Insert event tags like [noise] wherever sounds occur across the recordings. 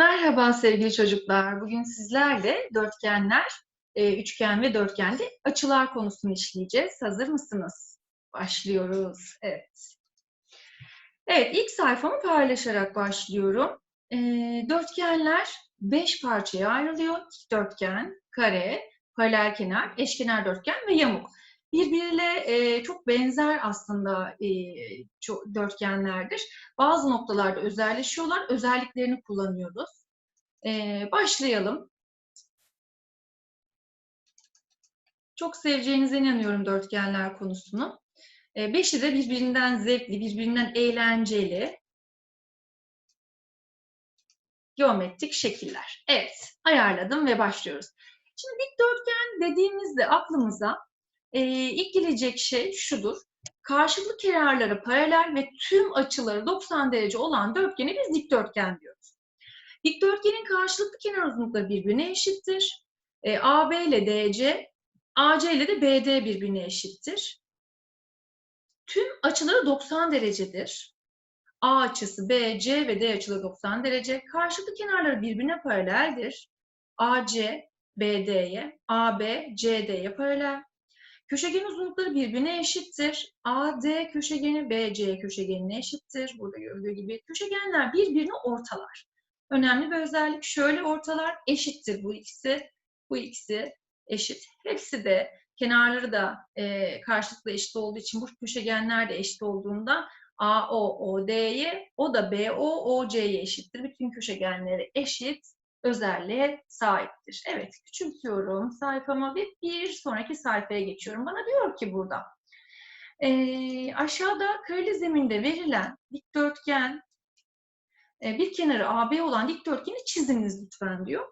Merhaba sevgili çocuklar. Bugün sizlerle dörtgenler, e, üçgen ve dörtgende açılar konusunu işleyeceğiz. Hazır mısınız? Başlıyoruz. Evet. Evet, ilk sayfamı paylaşarak başlıyorum. E, dörtgenler beş parçaya ayrılıyor. Dikdörtgen, kare, paralel kenar, eşkenar dörtgen ve yamuk. Birbiriyle e, çok benzer aslında e, çok, dörtgenlerdir. Bazı noktalarda özelleşiyorlar, özelliklerini kullanıyoruz. E, başlayalım. Çok seveceğinize inanıyorum dörtgenler konusunu. E, beşi de birbirinden zevkli, birbirinden eğlenceli, geometrik şekiller. Evet, ayarladım ve başlıyoruz. Şimdi dikdörtgen dediğimizde aklımıza e, ilk gelecek şey şudur. Karşılıklı kenarları paralel ve tüm açıları 90 derece olan dörtgeni biz dikdörtgen diyoruz. Dikdörtgenin karşılıklı kenar uzunlukları birbirine eşittir. E, AB ile DC, AC ile de BD birbirine eşittir. Tüm açıları 90 derecedir. A açısı BC ve D açıları 90 derece. Karşılıklı kenarları birbirine paraleldir. AC BD'ye, AB CD'ye paralel. Köşegen uzunlukları birbirine eşittir. AD köşegeni BC köşegenine eşittir. Burada gördüğü gibi köşegenler birbirini ortalar. Önemli bir özellik şöyle ortalar eşittir bu ikisi. Bu ikisi eşit. Hepsi de kenarları da e, karşılıklı eşit olduğu için bu köşegenler de eşit olduğunda AO OD'ye, o da BO OC'ye eşittir. Bütün köşegenleri eşit özelliğe sahiptir. Evet, küçültüyorum sayfama ve bir sonraki sayfaya geçiyorum. Bana diyor ki burada, e, aşağıda kareli zeminde verilen dikdörtgen, e, bir kenarı AB olan dikdörtgeni çiziniz lütfen diyor.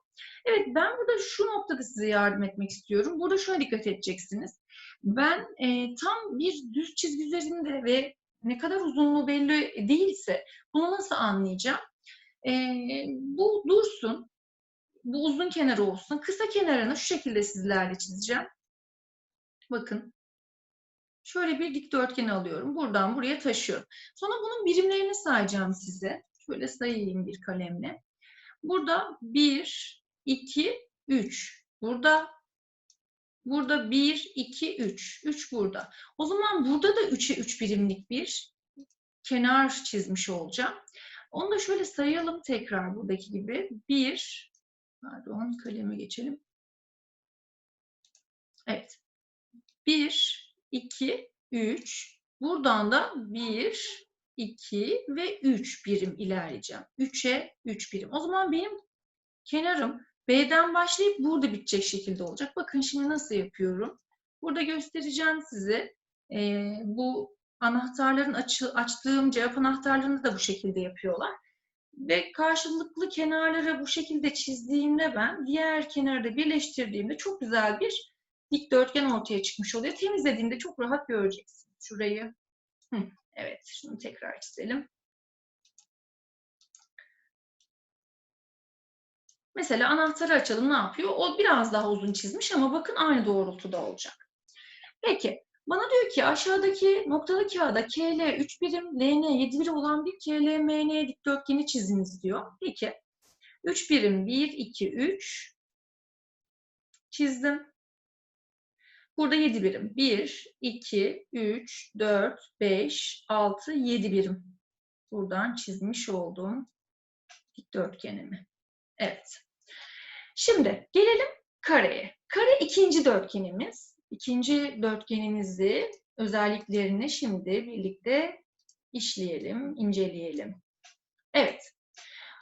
Evet, ben burada şu noktada size yardım etmek istiyorum. Burada şuna dikkat edeceksiniz. Ben e, tam bir düz çizgi üzerinde ve ne kadar uzunluğu belli değilse bunu nasıl anlayacağım? E, bu dursun bu uzun kenarı olsun. Kısa kenarını şu şekilde sizlerle çizeceğim. Bakın. Şöyle bir dikdörtgen alıyorum. Buradan buraya taşıyorum. Sonra bunun birimlerini sayacağım size. Şöyle sayayım bir kalemle. Burada 1, 2, 3. Burada burada 1, 2, 3. 3 burada. O zaman burada da 3'e 3 birimlik bir kenar çizmiş olacağım. Onu da şöyle sayalım tekrar buradaki gibi. 1, Pardon, kaleme geçelim. Evet. 1, 2, 3. Buradan da 1, 2 ve 3 birim ilerleyeceğim. 3'e 3 birim. O zaman benim kenarım B'den başlayıp burada bitecek şekilde olacak. Bakın şimdi nasıl yapıyorum. Burada göstereceğim size. Ee, bu anahtarların açı, açtığım cevap anahtarlarını da bu şekilde yapıyorlar. Ve karşılıklı kenarları bu şekilde çizdiğimde ben diğer kenarı birleştirdiğimde çok güzel bir dikdörtgen ortaya çıkmış oluyor. Temizlediğimde çok rahat göreceksiniz. Şurayı. Evet, şunu tekrar çizelim. Mesela anahtarı açalım ne yapıyor? O biraz daha uzun çizmiş ama bakın aynı doğrultuda olacak. Peki bana diyor ki aşağıdaki noktalı kağıda KL 3 birim, LN 7 birim olan bir KLMN dikdörtgeni çiziniz diyor. Peki. 3 birim 1, 2, 3 çizdim. Burada 7 birim. 1, 2, 3, 4, 5, 6, 7 birim. Buradan çizmiş olduğum dikdörtgenimi. Evet. Şimdi gelelim kareye. Kare ikinci dörtgenimiz ikinci dörtgenimizi özelliklerini şimdi birlikte işleyelim, inceleyelim. Evet.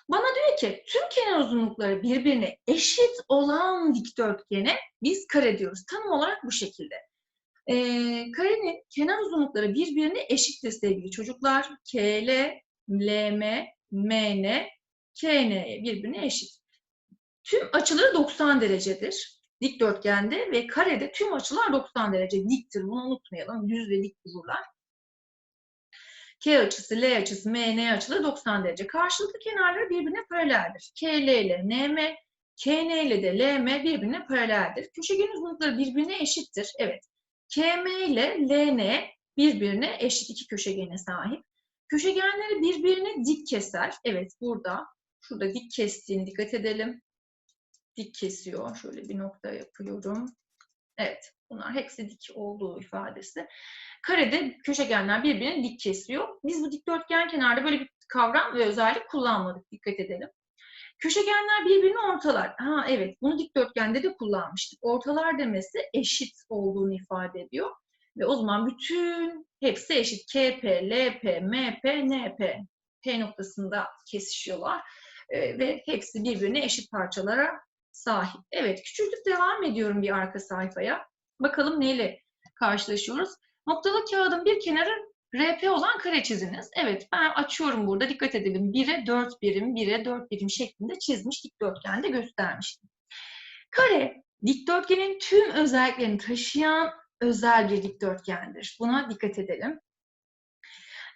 Bana diyor ki tüm kenar uzunlukları birbirine eşit olan dikdörtgene biz kare diyoruz. Tanım olarak bu şekilde. Ee, karenin kenar uzunlukları birbirine eşittir sevgili çocuklar. KL, LM, MN, KN birbirine eşit. Tüm açıları 90 derecedir dikdörtgende ve karede tüm açılar 90 derece diktir. Bunu unutmayalım. Düz ve dik dururlar. K açısı, L açısı, M, N açıları 90 derece. Karşılıklı kenarları birbirine paraleldir. KL ile NM, KN ile de LM birbirine paraleldir. Köşegen uzunlukları birbirine eşittir. Evet. KM ile LN birbirine eşit iki köşegene sahip. Köşegenleri birbirini dik keser. Evet burada Şurada dik kestiğini dikkat edelim. Dik kesiyor. Şöyle bir nokta yapıyorum. Evet. Bunlar hepsi dik olduğu ifadesi. Karede köşegenler birbirini dik kesiyor. Biz bu dikdörtgen kenarda böyle bir kavram ve özellik kullanmadık. Dikkat edelim. Köşegenler birbirini ortalar. Ha evet bunu dikdörtgende de kullanmıştık. Ortalar demesi eşit olduğunu ifade ediyor. Ve o zaman bütün hepsi eşit. KP, LP, MP, NP. P noktasında kesişiyorlar. Ee, ve hepsi birbirine eşit parçalara sahip. Evet küçültüp devam ediyorum bir arka sayfaya. Bakalım neyle karşılaşıyoruz. Noktalı kağıdın bir kenarı RP olan kare çiziniz. Evet ben açıyorum burada dikkat edelim. 1'e 4 birim, 1'e 4 birim şeklinde çizmiş dikdörtgende göstermiştim. Kare dikdörtgenin tüm özelliklerini taşıyan özel bir dikdörtgendir. Buna dikkat edelim.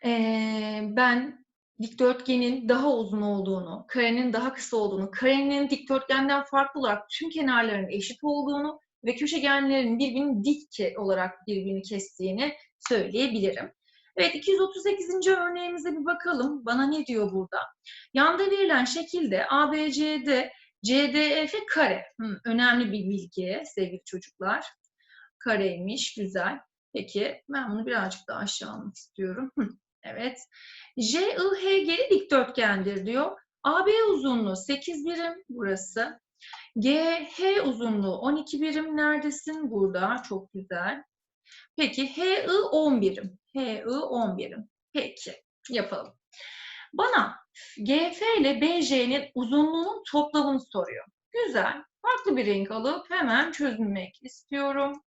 Ee, ben dikdörtgenin daha uzun olduğunu, karenin daha kısa olduğunu, karenin dikdörtgenden farklı olarak tüm kenarların eşit olduğunu ve köşegenlerin birbirini dik olarak birbirini kestiğini söyleyebilirim. Evet 238. örneğimize bir bakalım. Bana ne diyor burada? Yanda verilen şekilde ABCD CDF kare. Hmm, önemli bir bilgi sevgili çocuklar. Kareymiş, güzel. Peki ben bunu birazcık daha aşağı almak istiyorum. Evet. JIHG dikdörtgendir diyor. AB uzunluğu 8 birim burası. GH uzunluğu 12 birim neredesin? Burada. Çok güzel. Peki HI 10 birim. HI 10 birim. Peki yapalım. Bana GF ile BJ'nin uzunluğunun toplamını soruyor. Güzel. Farklı bir renk alıp hemen çözmek istiyorum.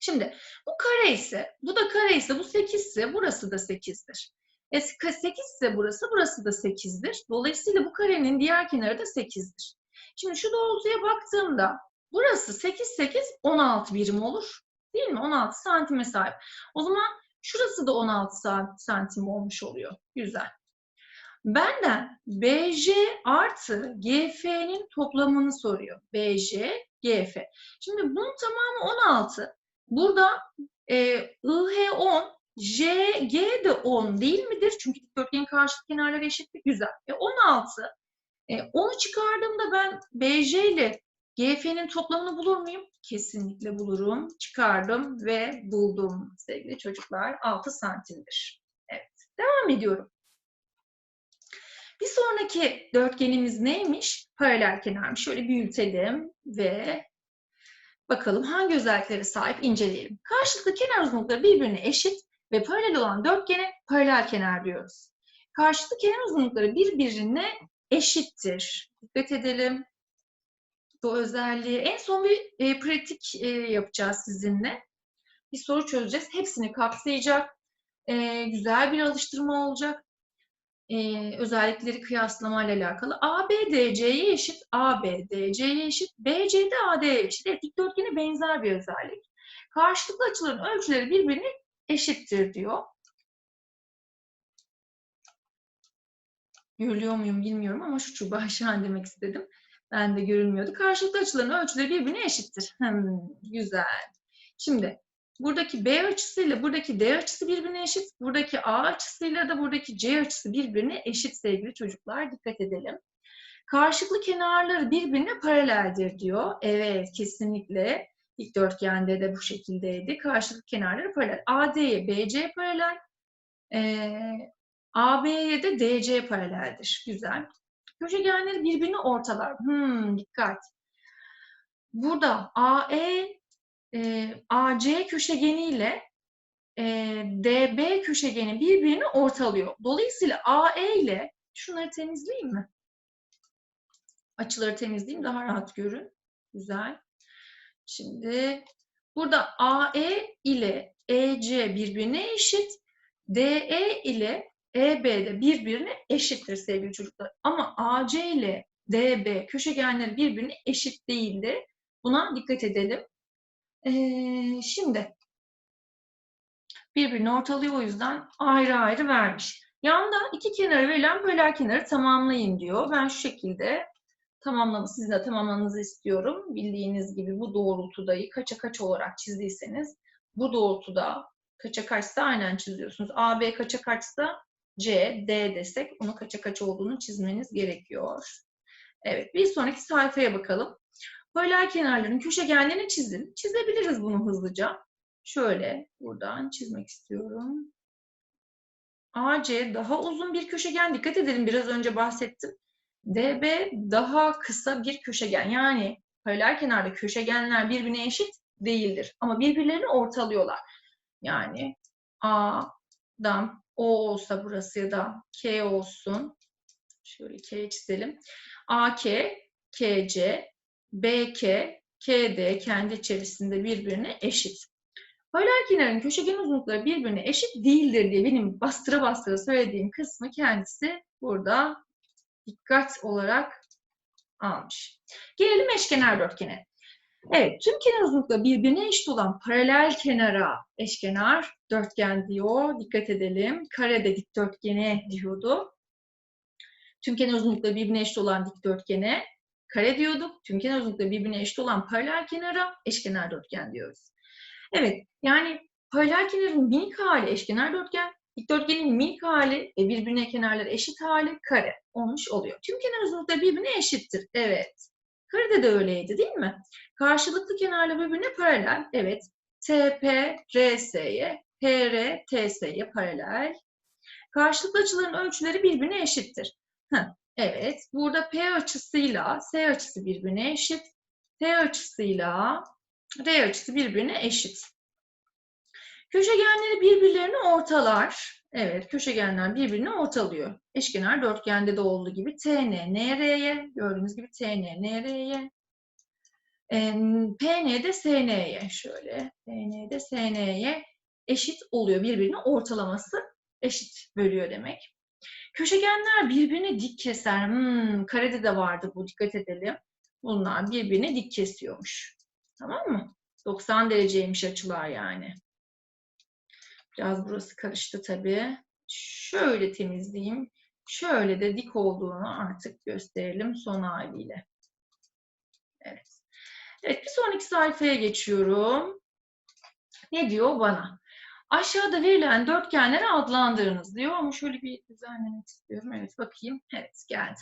Şimdi bu kare ise, bu da kare ise, bu 8 ise burası da 8'dir. E, 8 ise burası, burası da 8'dir. Dolayısıyla bu karenin diğer kenarı da 8'dir. Şimdi şu doğrultuya baktığımda burası 8, 8, 16 birim olur. Değil mi? 16 santime sahip. O zaman şurası da 16 santim olmuş oluyor. Güzel. Benden BJ artı GF'nin toplamını soruyor. BJ, GF. Şimdi bunun tamamı 16. Burada e, IH 10, JG de 10 değil midir? Çünkü dikdörtgenin karşılık kenarları eşitlik güzel. E 16. E, onu çıkardığımda ben BJ ile GF'nin toplamını bulur muyum? Kesinlikle bulurum. Çıkardım ve buldum sevgili çocuklar. 6 santimdir. Evet. Devam ediyorum. Bir sonraki dörtgenimiz neymiş? Paralel kenarmış. Şöyle büyütelim ve bakalım hangi özelliklere sahip inceleyelim. Karşılıklı kenar uzunlukları birbirine eşit ve paralel olan dörtgene paralel kenar diyoruz. Karşılıklı kenar uzunlukları birbirine eşittir. Dikkat edelim bu özelliği. En son bir e, pratik e, yapacağız sizinle. Bir soru çözeceğiz. Hepsini kapsayacak. E, güzel bir alıştırma olacak. E, özellikleri kıyaslama ile alakalı. AB DC'ye eşit, AB DC'ye eşit, BC de AD'ye eşit. Evet, dikdörtgene benzer bir özellik. Karşılıklı açıların ölçüleri birbirine eşittir diyor. Görülüyor muyum bilmiyorum ama şu çubuğa [laughs] aşağı demek istedim. Ben de görünmüyordu. Karşılıklı açıların ölçüleri birbirine eşittir. Hmm, güzel. Şimdi buradaki B açısıyla buradaki D açısı birbirine eşit. Buradaki A açısıyla da buradaki C açısı birbirine eşit sevgili çocuklar. Dikkat edelim. Karşılıklı kenarları birbirine paraleldir diyor. Evet kesinlikle. Dikdörtgende de bu şekildeydi. Karşılıklı kenarları paralel. AD'ye BC paralel. Ee, AB'ye de DC paraleldir. Güzel. Köşegenleri birbirini ortalar. Hmm, dikkat. Burada AE e, AC köşegeni ile e, DB köşegeni birbirini ortalıyor. Dolayısıyla AE ile şunları temizleyeyim mi? Açıları temizleyeyim daha rahat görün. Güzel. Şimdi burada AE ile EC birbirine eşit. DE ile EB'de birbirine eşittir sevgili çocuklar. Ama AC ile DB köşegenleri birbirine eşit değildir. Buna dikkat edelim. Şimdi birbirini ortalıyor o yüzden ayrı ayrı vermiş. Yanda iki kenarı verilen böler kenarı tamamlayın diyor. Ben şu şekilde tamamlamı, sizin de tamamlamanızı istiyorum. Bildiğiniz gibi bu doğrultudayı kaça kaç olarak çizdiyseniz bu doğrultuda kaça kaçsa aynen çiziyorsunuz. AB kaça kaçsa C, D desek onu kaça kaç olduğunu çizmeniz gerekiyor. Evet, bir sonraki sayfaya bakalım. Paralel kenarların köşegenlerini çizin. Çizebiliriz bunu hızlıca. Şöyle buradan çizmek istiyorum. AC daha uzun bir köşegen. Dikkat edelim biraz önce bahsettim. DB daha kısa bir köşegen. Yani paralel kenarda köşegenler birbirine eşit değildir. Ama birbirlerini ortalıyorlar. Yani A'dan O olsa burası ya da K olsun. Şöyle K çizelim. AK, KC, BK, KD kendi içerisinde birbirine eşit. Paralel kenarın köşegen uzunlukları birbirine eşit değildir diye benim bastıra bastıra söylediğim kısmı kendisi burada dikkat olarak almış. Gelelim eşkenar dörtgene. Evet, tüm kenar uzunlukları birbirine eşit olan paralel kenara eşkenar dörtgen diyor. Dikkat edelim. Karede dikdörtgene diyordu. Tüm kenar uzunlukları birbirine eşit olan dikdörtgene kare diyorduk. Tüm kenar uzunlukları birbirine eşit olan paralel kenara eşkenar dörtgen diyoruz. Evet, yani paralel kenarın minik hali eşkenar dörtgen, dikdörtgenin minik hali ve birbirine kenarları eşit hali kare olmuş oluyor. Tüm kenar uzunlukları birbirine eşittir. Evet. Karede de öyleydi değil mi? Karşılıklı kenarlar birbirine paralel. Evet. TP, RS'ye, PR, TS'ye paralel. Karşılıklı açıların ölçüleri birbirine eşittir. Heh, evet. Burada P açısıyla S açısı birbirine eşit. T açısıyla R açısı birbirine eşit. Köşegenleri birbirlerini ortalar. Evet, köşegenler birbirini ortalıyor. Eşkenar dörtgende de olduğu gibi TN, NR'ye, gördüğünüz gibi TN, NR'ye, PN de SN'ye şöyle, PN de SN'ye eşit oluyor. Birbirini ortalaması eşit bölüyor demek. Köşegenler birbirini dik keser. Hmm, karede de vardı bu, dikkat edelim. Bunlar birbirini dik kesiyormuş. Tamam mı? 90 dereceymiş açılar yani. Biraz burası karıştı tabii. Şöyle temizleyeyim. Şöyle de dik olduğunu artık gösterelim son haliyle. Evet. Evet bir sonraki sayfaya geçiyorum. Ne diyor bana? Aşağıda verilen dörtgenleri adlandırınız diyor ama şöyle bir düzenlemek istiyorum. Evet bakayım. Evet geldi.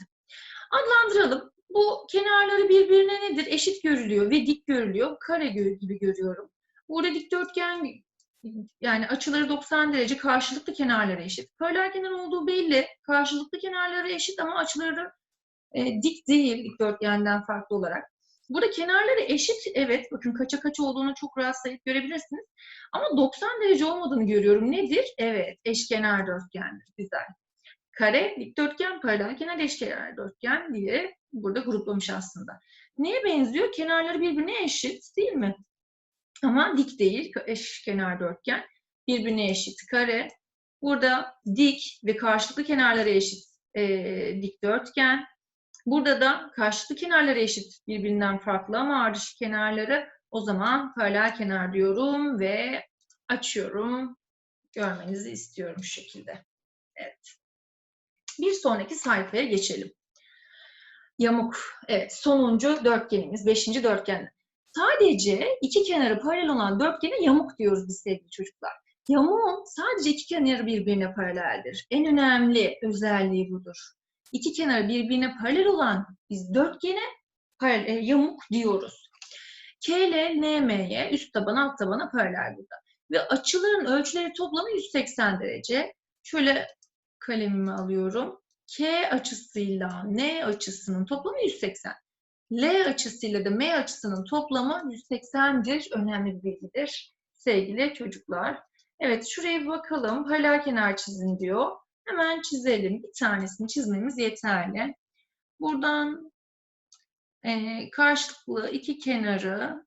Adlandıralım. Bu kenarları birbirine nedir? Eşit görülüyor ve dik görülüyor. Kare gibi görüyorum. Burada dikdörtgen yani açıları 90 derece karşılıklı kenarları eşit. Paralel kenar olduğu belli. Karşılıklı kenarları eşit ama açıları e, dik değil dikdörtgenden farklı olarak. Burada kenarları eşit. Evet bakın kaça kaç olduğunu çok rahat sayıp görebilirsiniz. Ama 90 derece olmadığını görüyorum. Nedir? Evet eşkenar dörtgendir. Güzel. Kare, dikdörtgen, paralel kenar, eşkenar dörtgen diye burada gruplamış aslında. Neye benziyor? Kenarları birbirine eşit değil mi? Ama dik değil, eşkenar dörtgen. Birbirine eşit kare. Burada dik ve karşılıklı kenarları eşit e, dikdörtgen. Burada da karşılıklı kenarları eşit birbirinden farklı ama ardışık kenarları o zaman paralel kenar diyorum ve açıyorum. Görmenizi istiyorum şu şekilde. Evet. Bir sonraki sayfaya geçelim. Yamuk. Evet, sonuncu dörtgenimiz, beşinci dörtgen. Sadece iki kenarı paralel olan dörtgene yamuk diyoruz biz sevgili çocuklar. Yamuğun sadece iki kenarı birbirine paraleldir. En önemli özelliği budur. İki kenarı birbirine paralel olan biz dörtgene paralel, e, yamuk diyoruz. K ile NM'ye üst tabana alt tabana paralel burada. Ve açıların ölçüleri toplamı 180 derece. Şöyle kalemimi alıyorum. K açısıyla N açısının toplamı 180. L açısıyla da M açısının toplamı 180'dir. Önemli bir bilgidir sevgili çocuklar. Evet şuraya bakalım. Paralel kenar çizin diyor. Hemen çizelim. Bir tanesini çizmemiz yeterli. Buradan e, karşılıklı iki kenarı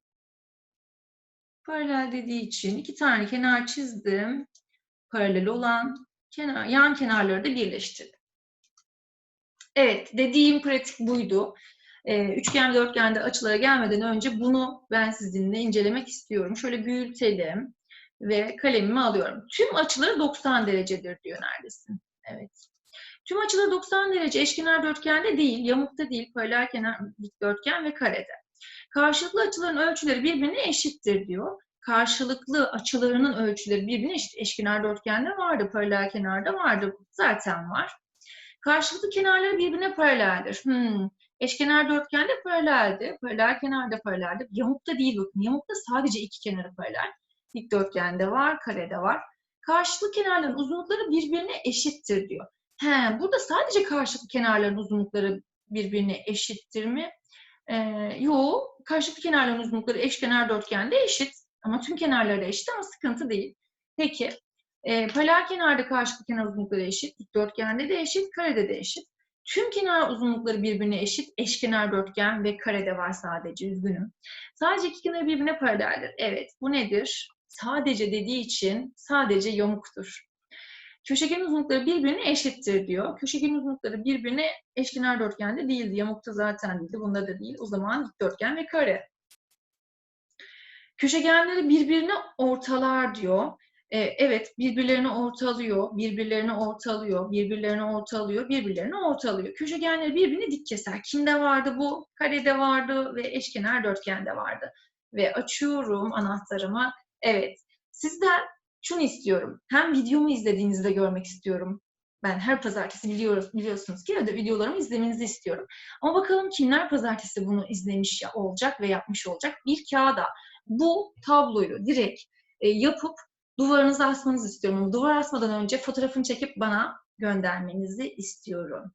paralel dediği için iki tane kenar çizdim. Paralel olan kenar, yan kenarları da birleştirdim. Evet, dediğim pratik buydu. Ee, üçgen dörtgende açılara gelmeden önce bunu ben sizinle incelemek istiyorum. Şöyle büyütelim ve kalemimi alıyorum. Tüm açıları 90 derecedir diyor neredesin? Evet. Tüm açıları 90 derece eşkenar dörtgende değil, yamukta değil, paralel kenar dikdörtgen ve karede. Karşılıklı açıların ölçüleri birbirine eşittir diyor. karşılıklı açılarının ölçüleri birbirine eşit. Eşkenar dörtgende vardı, paralel kenarda vardı. Zaten var. Karşılıklı kenarları birbirine paraleldir. Hmm. Eşkenar dörtgende paraleldi. Paralel kenarda paraleldi. Yamukta değil bakın. Yamukta sadece iki kenarı paralel. Dikdörtgende var, karede var. Karşılıklı kenarların uzunlukları birbirine eşittir diyor. He, burada sadece karşılıklı kenarların uzunlukları birbirine eşittir mi? Ee, yo, karşılıklı kenarların uzunlukları eşkenar dörtgende eşit. Ama tüm kenarları eşit ama sıkıntı değil. Peki, e, paralel kenarda karşılıklı kenar uzunlukları eşit, dikdörtgende de eşit, karede de eşit. Tüm kenar uzunlukları birbirine eşit, eşkenar dörtgen ve karede var sadece, üzgünüm. Sadece iki kenar birbirine paraleldir. Evet, bu nedir? Sadece dediği için sadece yamuktur. Köşegen uzunlukları birbirine eşittir diyor. Köşegen uzunlukları birbirine eşkenar dörtgende değildi. Yamukta zaten değildi. Bunda da değil. O zaman dikdörtgen ve kare. Köşegenleri birbirine ortalar diyor. Ee, evet, birbirlerini ortalıyor, birbirlerini ortalıyor, birbirlerini ortalıyor, birbirlerini ortalıyor. Köşegenleri birbirini dik keser. Kimde vardı bu? Karede vardı ve eşkenar dörtgende vardı. Ve açıyorum anahtarımı. Evet, sizden şunu istiyorum. Hem videomu izlediğinizde görmek istiyorum. Ben her pazartesi biliyoruz, biliyorsunuz ki evde videolarımı izlemenizi istiyorum. Ama bakalım kimler pazartesi bunu izlemiş olacak ve yapmış olacak. Bir kağıda bu tabloyu direkt e, yapıp duvarınıza asmanızı istiyorum. Duvar asmadan önce fotoğrafını çekip bana göndermenizi istiyorum.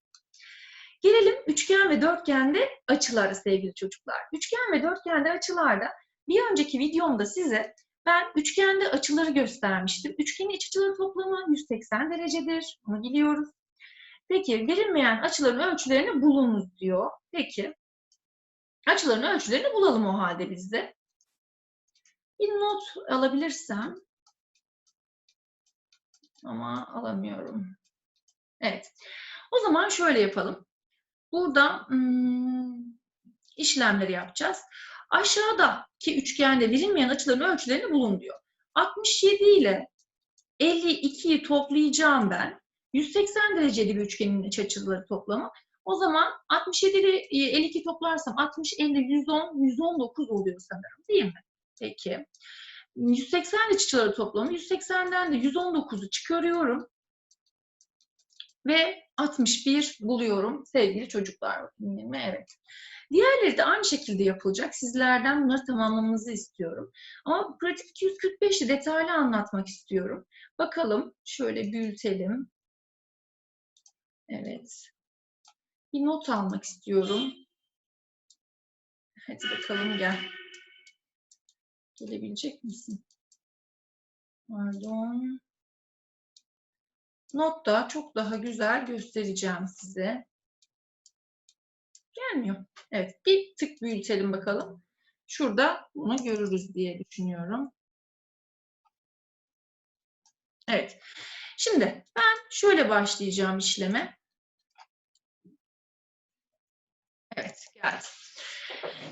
Gelelim üçgen ve dörtgende açılara sevgili çocuklar. Üçgen ve dörtgende açılarda bir önceki videomda size ben üçgende açıları göstermiştim. Üçgenin iç açıları toplamı 180 derecedir. Bunu biliyoruz. Peki verilmeyen açıların ölçülerini bulunuz diyor. Peki açıların ölçülerini bulalım o halde biz de. Bir not alabilirsem ama alamıyorum. Evet. O zaman şöyle yapalım. Burada hmm, işlemleri yapacağız. Aşağıdaki üçgende verilmeyen açıların ölçülerini bulun diyor. 67 ile 52'yi toplayacağım ben. 180 dereceli bir üçgenin iç açıları toplamı. O zaman 67 ile 52 toplarsam 60, 50, 110, 119 oluyor sanırım değil mi? Peki. 180 iç açıları toplamı. 180'den de 119'u çıkarıyorum. Ve 61 buluyorum sevgili çocuklar. Evet. Diğerleri de aynı şekilde yapılacak. Sizlerden bunları tamamlamanızı istiyorum. Ama pratik 245'i detaylı anlatmak istiyorum. Bakalım şöyle büyütelim. Evet. Bir not almak istiyorum. Hadi bakalım gel. Gelebilecek misin? Pardon. Notta çok daha güzel göstereceğim size. Gelmiyor. Evet, bir tık büyütelim bakalım. Şurada bunu görürüz diye düşünüyorum. Evet. Şimdi ben şöyle başlayacağım işleme. Evet, geldi.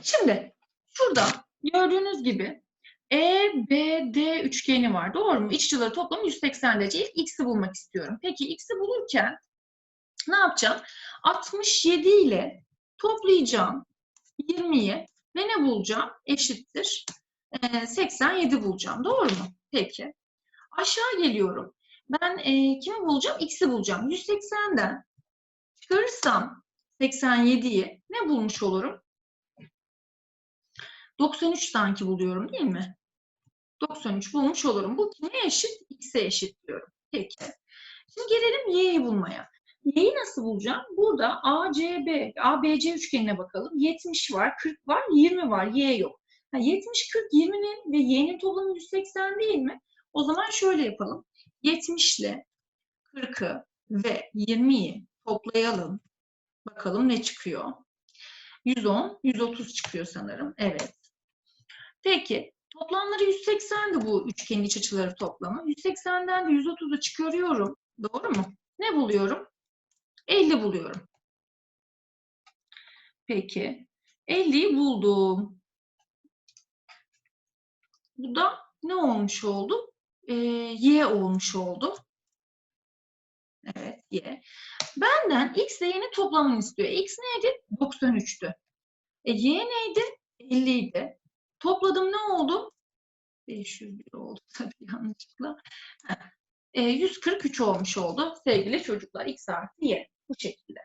Şimdi şurada gördüğünüz gibi EBD üçgeni var. Doğru mu? İç açıları toplamı 180 derece. İlk x'i bulmak istiyorum. Peki x'i bulurken ne yapacağım? 67 ile toplayacağım 20'yi ve ne bulacağım? Eşittir. E, 87 bulacağım. Doğru mu? Peki. Aşağı geliyorum. Ben e, kimi bulacağım? X'i bulacağım. 180'den çıkarırsam 87'yi ne bulmuş olurum? 93 sanki buluyorum değil mi? 93 bulmuş olurum. Bu kime eşit? X'e eşit diyorum. Peki. Şimdi gelelim Y'yi bulmaya. Y'yi nasıl bulacağım? Burada ACB, ABC üçgenine bakalım. 70 var, 40 var, 20 var. Y yok. 70, 40, 20'nin ve Y'nin toplamı 180 değil mi? O zaman şöyle yapalım. 70 ile 40'ı ve 20'yi toplayalım. Bakalım ne çıkıyor? 110, 130 çıkıyor sanırım. Evet. Peki toplamları 180'di bu üçgenin iç açıları toplamı. 180'den de 130'u çıkarıyorum. Doğru mu? Ne buluyorum? 50 buluyorum. Peki. 50'yi buldum. Bu da ne olmuş oldu? Ee, y olmuş oldu. Evet, y. Benden x ile y'nin toplamını istiyor. x neydi? 93'tü. E, y neydi? 50 idi. Topladım ne oldu? 501 oldu [laughs] tabii yanlışlıkla. E, 143 olmuş oldu sevgili çocuklar. X artı Y. Bu şekilde.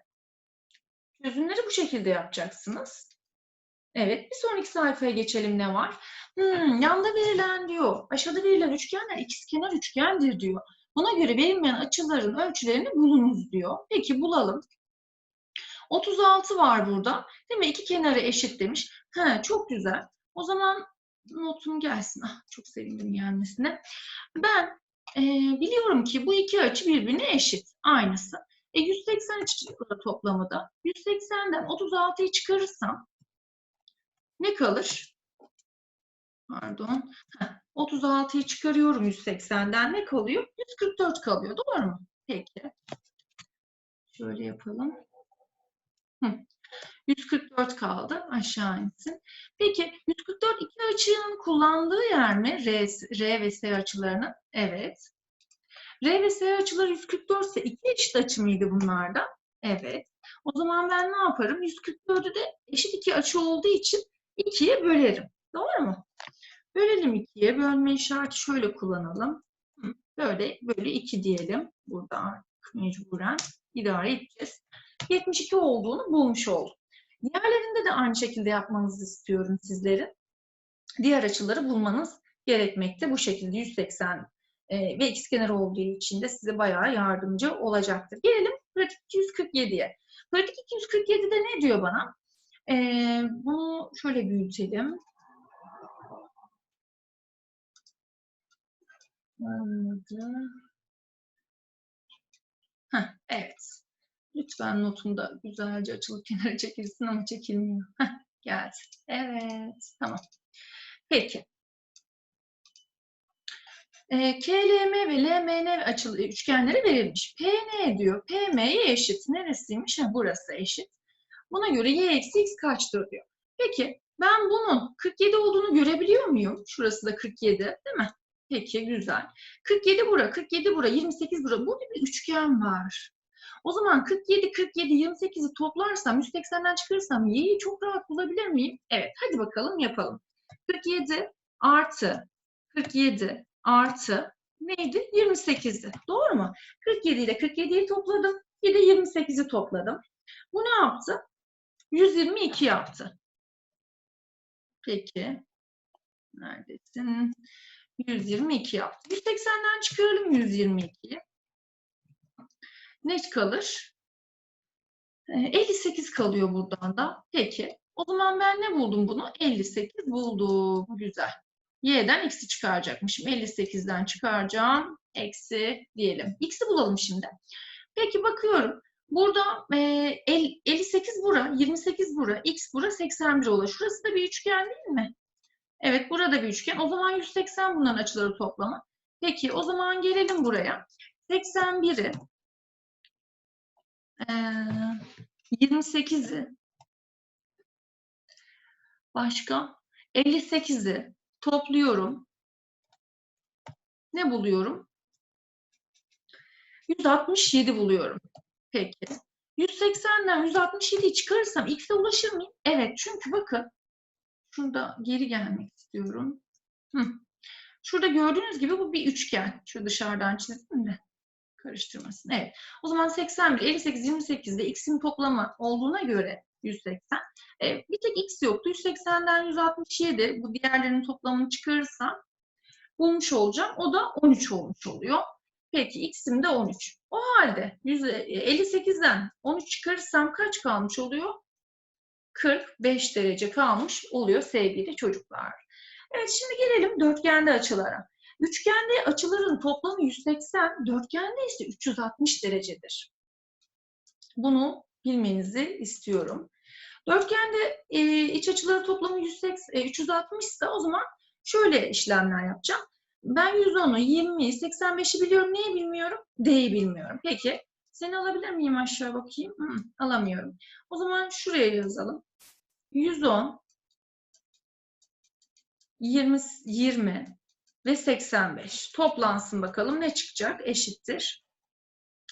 Çözümleri bu şekilde yapacaksınız. Evet, bir sonraki sayfaya geçelim ne var? Hmm, yanda verilen diyor, aşağıda verilen üçgenler ikizkenar üçgendir diyor. Buna göre verilmeyen açıların ölçülerini bulunuz diyor. Peki bulalım. 36 var burada. Değil mi? İki kenarı eşit demiş. He, çok güzel. O zaman notum gelsin. Ah, çok sevindim gelmesine. Ben e, biliyorum ki bu iki açı birbirine eşit. Aynısı. E 180 açıları toplamı da. 180'den 36'yı çıkarırsam ne kalır? Pardon. Heh, 36'yı çıkarıyorum 180'den ne kalıyor? 144 kalıyor. Doğru mu? Peki. Şöyle yapalım. Hı. 144 kaldı. Aşağı insin. Peki 144 iki açının kullandığı yer mi? R, R ve S açılarının. Evet. R ve S açıları 144 ise iki eşit açı mıydı bunlarda? Evet. O zaman ben ne yaparım? 144'ü de eşit iki açı olduğu için ikiye bölerim. Doğru mu? Bölelim ikiye. Bölme işareti şöyle kullanalım. Böyle, böyle 2 diyelim. Burada mecburen idare edeceğiz. 72 olduğunu bulmuş olduk. Diğerlerinde de aynı şekilde yapmanızı istiyorum sizlerin. Diğer açıları bulmanız gerekmekte. Bu şekilde 180 e, ve ikizkenar olduğu için de size bayağı yardımcı olacaktır. Gelelim pratik 247'ye. Pratik 247'de ne diyor bana? E, bunu şöyle büyütelim. Heh, evet. Lütfen notumda güzelce açılıp kenara çekilsin ama çekilmiyor. Heh, geldi. Evet, tamam. Peki. E, KLM ve LMN açılı üçgenleri verilmiş. PN diyor. PM'ye eşit. Neresiymiş? Ha, burası eşit. Buna göre y eksi x kaçtır diyor. Peki ben bunun 47 olduğunu görebiliyor muyum? Şurası da 47 değil mi? Peki güzel. 47 bura, 47 bura, 28 bura. Burada bir üçgen var. O zaman 47, 47, 28'i toplarsam, 180'den çıkarırsam y'yi çok rahat bulabilir miyim? Evet, hadi bakalım yapalım. 47 artı 47 artı neydi? 28'di. Doğru mu? 47 ile 47'yi topladım. Bir de 28'i topladım. Bu ne yaptı? 122 yaptı. Peki. Neredesin? 122 yaptı. 180'den çıkaralım 122'yi. Ne kalır? 58 kalıyor buradan da. Peki. O zaman ben ne buldum bunu? 58 buldum. Güzel. Y'den x'i çıkaracakmışım. 58'den çıkaracağım. Eksi diyelim. X'i bulalım şimdi. Peki bakıyorum. Burada e, 58 bura, 28 bura, x bura, 81 olur. Şurası da bir üçgen değil mi? Evet burada bir üçgen. O zaman 180 bunların açıları toplamı. Peki o zaman gelelim buraya. 81'i e, 28'i başka 58'i topluyorum. Ne buluyorum? 167 buluyorum. Peki. 180'den 167'yi çıkarırsam x'e ulaşır mıyım? Evet. Çünkü bakın şurada geri gelmek istiyorum. Hı. Şurada gördüğünüz gibi bu bir üçgen. Şu dışarıdan çizdim de karıştırmasın. Evet. O zaman 81, 58, 28'de x'in toplamı olduğuna göre 180. E, bir tek x yoktu. 180'den 167 bu diğerlerinin toplamını çıkarırsam bulmuş olacağım. O da 13 olmuş oluyor. Peki x'im de 13. O halde 58'den 13 çıkarırsam kaç kalmış oluyor? 45 derece kalmış oluyor sevgili çocuklar. Evet şimdi gelelim dörtgende açılara. Üçgende açıların toplamı 180, dörtgende ise 360 derecedir. Bunu bilmenizi istiyorum. Dörtgende e, iç açıları toplamı 180, e, 360 ise o zaman şöyle işlemler yapacağım. Ben 110'u, 20'yi, 85'i biliyorum. Neyi bilmiyorum? D'yi bilmiyorum. Peki. Seni alabilir miyim aşağı bakayım? Hı, alamıyorum. O zaman şuraya yazalım. 110, 20, 20 ve 85. Toplansın bakalım ne çıkacak? Eşittir.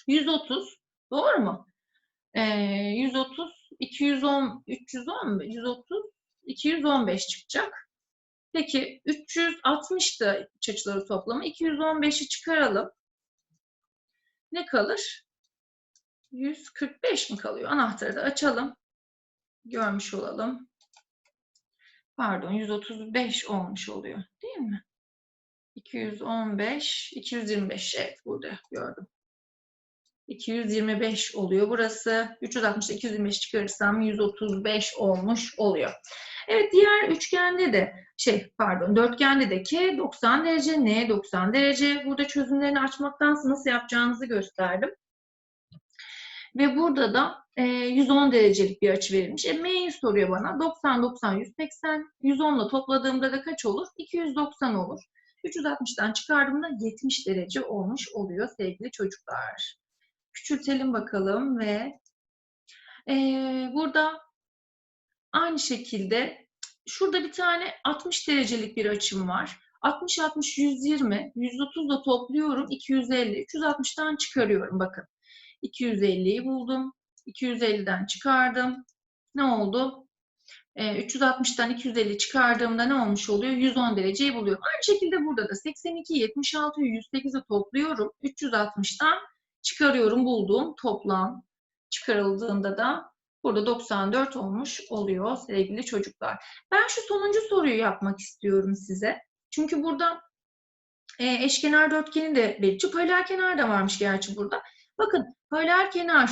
130. Doğru mu? Ee, 130, 210, 310, 130, 215 çıkacak. Peki 360'tı iç açıları toplamı. 215'i çıkaralım. Ne kalır? 145 mi kalıyor? Anahtarı da açalım. Görmüş olalım. Pardon 135 olmuş oluyor değil mi? 215, 225 evet burada gördüm. 225 oluyor burası. 360 225 çıkarırsam 135 olmuş oluyor. Evet diğer üçgende de şey pardon dörtgende de K 90 derece, N 90 derece. Burada çözümlerini açmaktansa nasıl yapacağınızı gösterdim. Ve burada da e, 110 derecelik bir açı verilmiş. E, M'yi soruyor bana. 90, 90, 180. 110 ile topladığımda da kaç olur? 290 olur. 360'tan çıkardığımda 70 derece olmuş oluyor sevgili çocuklar. Küçültelim bakalım ve e, burada aynı şekilde şurada bir tane 60 derecelik bir açım var. 60, 60, 120, 130 da topluyorum. 250, 360'tan çıkarıyorum bakın. 250'yi buldum. 250'den çıkardım. Ne oldu? E, 360'tan 250 çıkardığımda ne olmuş oluyor? 110 dereceyi buluyorum. Aynı şekilde burada da 82, 76, 108'i topluyorum. 360'tan çıkarıyorum bulduğum toplam. Çıkarıldığında da burada 94 olmuş oluyor sevgili çocuklar. Ben şu sonuncu soruyu yapmak istiyorum size. Çünkü burada e, eşkenar dörtgeni de belirtiyor. Paralel kenar da varmış gerçi burada. Bakın paralel kenar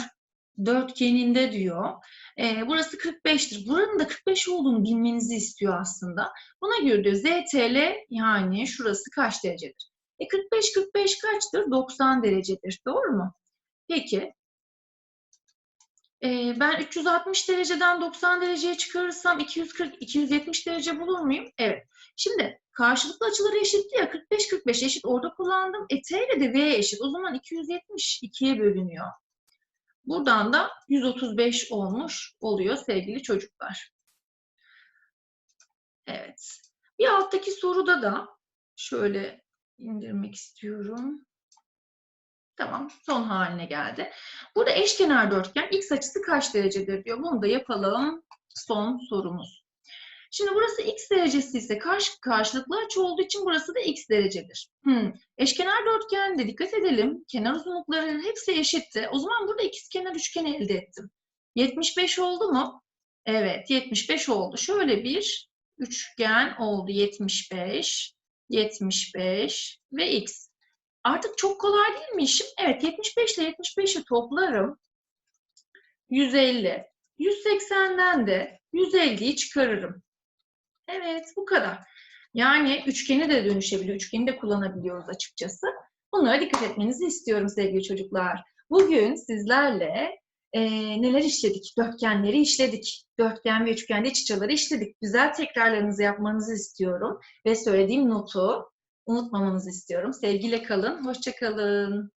dörtgeninde diyor. E, burası 45'tir. Buranın da 45 olduğunu bilmenizi istiyor aslında. Buna göre diyor ZTL yani şurası kaç derecedir? E 45 45 kaçtır? 90 derecedir. Doğru mu? Peki. E, ben 360 dereceden 90 dereceye çıkarırsam 240 270 derece bulur muyum? Evet. Şimdi karşılıklı açıları eşitti ya 45 45 eşit orada kullandım. E T ile de V eşit. O zaman 270 2'ye bölünüyor. Buradan da 135 olmuş oluyor sevgili çocuklar. Evet. Bir alttaki soruda da şöyle indirmek istiyorum. Tamam, son haline geldi. Burada eşkenar dörtgen x açısı kaç derecedir diyor. Bunu da yapalım. Son sorumuz. Şimdi burası x derecesi ise karşı, karşılıklı açı olduğu için burası da x derecedir. Hmm. Eşkenar dörtgende dikkat edelim. Kenar uzunluklarının hepsi eşitti. O zaman burada ikizkenar üçgen elde ettim. 75 oldu mu? Evet, 75 oldu. Şöyle bir üçgen oldu. 75, 75 ve x. Artık çok kolay değil mi işim? Evet, 75 ile 75'i toplarım. 150. 180'den de 150'yi çıkarırım. Evet, bu kadar. Yani üçgeni de dönüşebiliyor, üçgeni de kullanabiliyoruz açıkçası. Bunlara dikkat etmenizi istiyorum sevgili çocuklar. Bugün sizlerle e, neler işledik? Dörtgenleri işledik. Dörtgen ve üçgende iç işledik. Güzel tekrarlarınızı yapmanızı istiyorum. Ve söylediğim notu unutmamanızı istiyorum. Sevgiyle kalın, hoşça kalın.